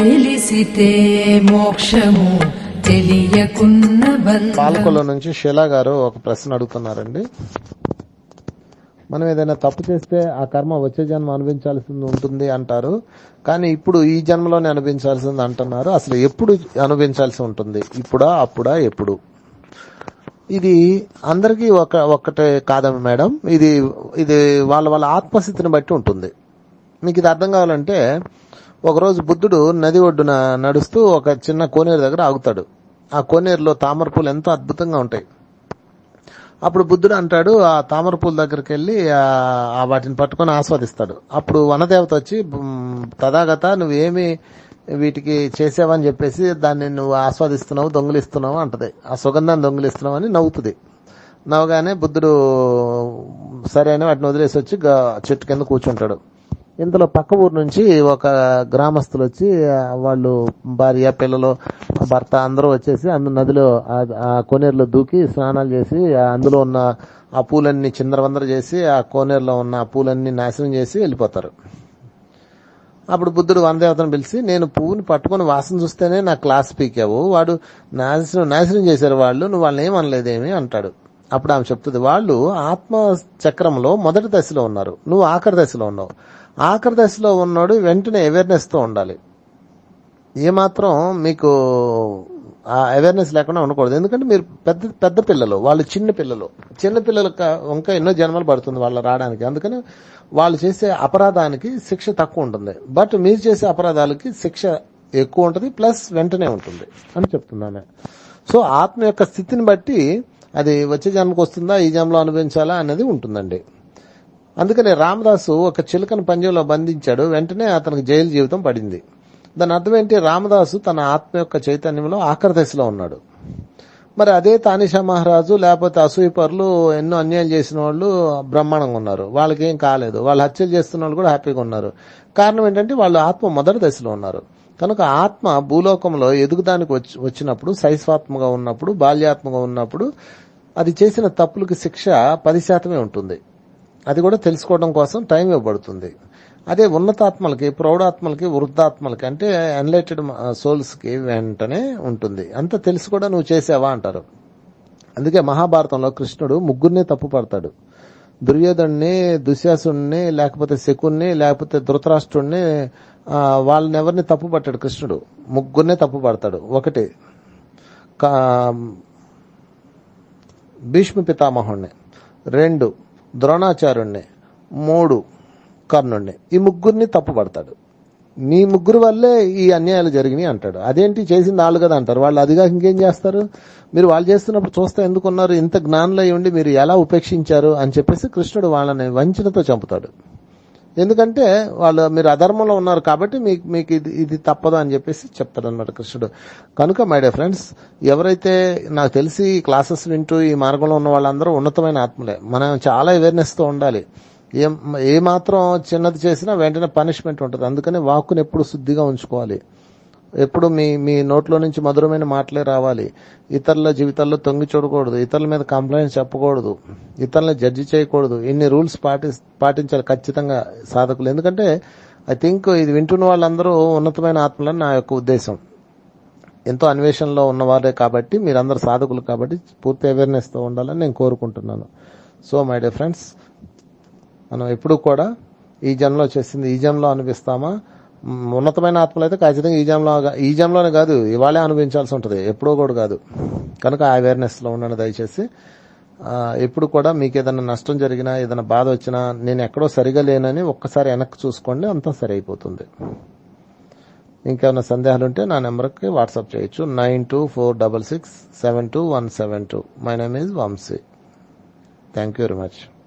తెలిసితే మోక్షము తెలియకున్న పాలకొల నుంచి షీలా గారు ఒక ప్రశ్న అడుగుతున్నారండి. మనం ఏదైనా తప్పు చేస్తే ఆ కర్మ వచ్చే జన్మ అనుభవించాల్సింది ఉంటుంది అంటారు. కానీ ఇప్పుడు ఈ జన్మలోనే అనుభవించాల్సింది అంటున్నారు. అసలు ఎప్పుడు అనుభవించాల్సి ఉంటుంది? ఇప్పుడా అప్పుడా ఎప్పుడు? ఇది అందరికీ ఒక ఒక్కటే కాదమ్మ మేడం. ఇది ఇది వాళ్ళ వాళ్ళ ఆత్మస్థితిని బట్టి ఉంటుంది. మీకు ఇది అర్థం కావాలంటే ఒకరోజు బుద్ధుడు నది ఒడ్డున నడుస్తూ ఒక చిన్న కోనేరు దగ్గర ఆగుతాడు. ఆ కోనేరులో తామర పూలు ఎంతో అద్భుతంగా ఉంటాయి. అప్పుడు బుద్ధుడు అంటాడు ఆ తామర పూల దగ్గరికి వెళ్ళి ఆ వాటిని పట్టుకొని ఆస్వాదిస్తాడు. అప్పుడు వనదేవత వచ్చి "మ్, తథాగత నువ్వేమి వీటికి చేసావని చెప్పేసి దాన్ని నువ్వు ఆస్వాదిస్తున్నావు దొంగిలిస్తున్నావు అంటది. ఆ సుగంధాన్ని దొంగిలిస్తున్నావు అని నవ్వుతుంది. నవ్వగానే బుద్ధుడు సరే అని వాటిని వదిలేసి వచ్చి చెట్టు కింద కూర్చుంటాడు. ఇంతలో పక్క ఊరు నుంచి ఒక గ్రామస్తులు వచ్చి వాళ్ళు భార్య పిల్లలు భర్త అందరూ వచ్చేసి అందు నదిలో ఆ- కోనేరులో దూకి స్నానాలు చేసి అందులో ఉన్న ఆ పూలన్నీ చిందరవందర చేసి ఆ కోనేరులో ఉన్న ఆ పూలన్నీ నాశనం చేసి వెళ్ళిపోతారు. అప్పుడు బుద్ధుడు వనదేవతను పిలిచి నేను పువ్వుని పట్టుకొని వాసన చూస్తేనే నా క్లాస్ పీకావు. వాడు నాశనం నాశనం చేశారు వాళ్ళు. నువ్వు వాళ్ళని ఏమనలేదేమి? అంటాడు. అప్పుడు ఆమె చెప్తుంది వాళ్ళు ఆత్మ చక్రంలో మొదటి దశలో ఉన్నారు. నువ్వు ఆఖరి దశలో ఉన్నావు. ఆఖరి దశలో ఉన్నాడు వెంటనే అవేర్నెస్తో ఉండాలి. ఏమాత్రం మీకు ఆ అవేర్నెస్ లేకుండా ఉండకూడదు. ఎందుకంటే మీరు పెద్ద పెద్ద పిల్లలు వాళ్ళు చిన్న పిల్లలు. చిన్న పిల్లలకు ఇంకా ఎన్నో జన్మలు పడుతుంది వాళ్ళు రావడానికి. అందుకని వాళ్ళు చేసే అపరాధానికి శిక్ష తక్కువ ఉంటుంది. బట్ మీరు చేసే అపరాధాలకి శిక్ష ఎక్కువ ఉంటుంది ప్లస్ వెంటనే ఉంటుంది. అని చెప్తున్నాను. సో ఆత్మ యొక్క స్థితిని బట్టి అది వచ్చే జన్మకు వస్తుందా ఈ జన్మలో అనుభవించాలా అనేది ఉంటుందండి. అందుకనే రామదాసు ఒక చిలుకను పంజంలో బంధించాడు వెంటనే అతనికి జైలు జీవితం పడింది. దాని అర్థం ఏంటి? రామదాసు తన ఆత్మ యొక్క చైతన్యంలో ఆఖరి దశలో ఉన్నాడు. మరి అదే తానిషా మహారాజు లేకపోతే అసూయపరులు ఎన్నో అన్యాయం చేసిన వాళ్ళు బ్రహ్మాండంగా ఉన్నారు. వాళ్ళకి ఏం కాలేదు. వాళ్ళు హత్యలు చేస్తున్న వాళ్ళు కూడా హ్యాపీగా ఉన్నారు. కారణం ఏంటంటే వాళ్ళు ఆత్మ మొదటి దశలో ఉన్నారు. కనుక ఆత్మ భూలోకంలో ఎదుగుదానికి వచ్చి వచ్చినప్పుడు శైస్వాత్మగా ఉన్నప్పుడు బాల్యాత్మగా ఉన్నప్పుడు అది చేసిన తప్పులకి శిక్ష పది శాతమే ఉంటుంది. అది కూడా తెలుసుకోవడం కోసం టైం ఇవ్వబడుతుంది. అదే ఉన్నతాత్మలకి ప్రౌఢాత్మలకి వృద్ధాత్మలకి అంటే అన్లైటెడ్ సోల్స్కి uh, వెంటనే ఉంటుంది. అంత తెలిసి కూడా నువ్వు చేసావా అంటారు. అందుకే మహాభారతంలో కృష్ణుడు ముగ్గురిని తప్పు పడతాడు. దుర్యోధుణ్ణి దుశ్శాసుని లేకపోతే శకుణ్ణి లేకపోతే ధృతరాష్ట్రుణ్ణి వాళ్ళని ఎవరిని తప్పు పట్టాడు కృష్ణుడు? ముగ్గురినే తప్పు పడతాడు. ఒకటి భీష్మ పితామహుణ్ణి. రెండు ద్రోణాచార్యుణ్ణి. మూడు కర్ణుణ్ణి ఈ ముగ్గురిని తప్పుపడతాడు మీ ముగ్గురు వల్లే ఈ అన్యాయాలు జరిగినాయి అంటాడు. అదేంటి చేసింది వాళ్ళు కదా అంటారు. వాళ్ళు అదిగా ఇంకేం చేస్తారు? మీరు వాళ్ళు చేస్తున్నప్పుడు చూస్తే ఎందుకున్నారు? ఇంత జ్ఞానంలో ఉండి మీరు ఎలా ఉపేక్షించారు? అని చెప్పేసి కృష్ణుడు వాళ్ళని వంచనతో చంపుతాడు. ఎందుకంటే వాళ్ళు మీరు అధర్మంలో ఉన్నారు కాబట్టి మీకు మీకు ఇది ఇది తప్పదు అని చెప్పేసి చెప్తాడు అనమాట కృష్ణుడు. కనుక మై డే ఫ్రెండ్స్ ఎవరైతే నాకు తెలిసి ఈ క్లాసెస్ వింటూ ఈ మార్గంలో ఉన్న వాళ్ళందరూ ఉన్నతమైన ఆత్మలే. మనం చాలా అవేర్నెస్తో ఉండాలి. ఏం ఏ మాత్రం చిన్నది చేసినా వెంటనే పనిష్మెంట్ ఉంటుంది. అందుకని వాక్కుని ఎప్పుడు శుద్ధిగా ఉంచుకోవాలి. ఎప్పుడు మీ మీ నోట్లో నుంచి మధురమైన మాటలే రావాలి. ఇతరుల జీవితాల్లో తొంగి చూడకూడదు. ఇతరుల మీద కంప్లైంట్స్ చెప్పకూడదు. ఇతరులను జడ్జి చేయకూడదు. ఇన్ని రూల్స్ పాటి పాటించాలి ఖచ్చితంగా సాధకులు. ఎందుకంటే ఐ థింక్ ఇది వింటున్న వాళ్ళందరూ ఉన్నతమైన ఆత్మలని నా యొక్క ఉద్దేశం. ఎంతో అన్వేషణలో ఉన్నవారే కాబట్టి మీరందరూ సాధకులు కాబట్టి పూర్తి అవేర్నెస్తో ఉండాలని నేను కోరుకుంటున్నాను. సో మై డే ఫ్రెండ్స్ మనం ఎప్పుడు కూడా ఈ జన్మలో చేసింది ఈ జన్మలో అనిపిస్తామా ఉన్నతమైన ఆత్మలు అయితే ఖచ్చితంగా ఈ జన్మలో ఈ జన్మలోనే కాదు ఇవాళే అనుభవించాల్సి ఉంటుంది. ఎప్పుడో కూడా కాదు. కనుక ఆ అవేర్నెస్లో ఉండండి దయచేసి. ఎప్పుడు కూడా మీకు ఏదైనా నష్టం జరిగినా ఏదైనా బాధ వచ్చినా నేను ఎక్కడో సరిగా లేనని ఒక్కసారి వెనక్కి చూసుకోండి అంతా సరి అయిపోతుంది ఇంకేమైనా సందేహాలు ఉంటే నా నెంబర్కి వాట్సాప్ చేయొచ్చు. Nine two four double six seven two one seven two. My name is Vamshi. Thank you very much.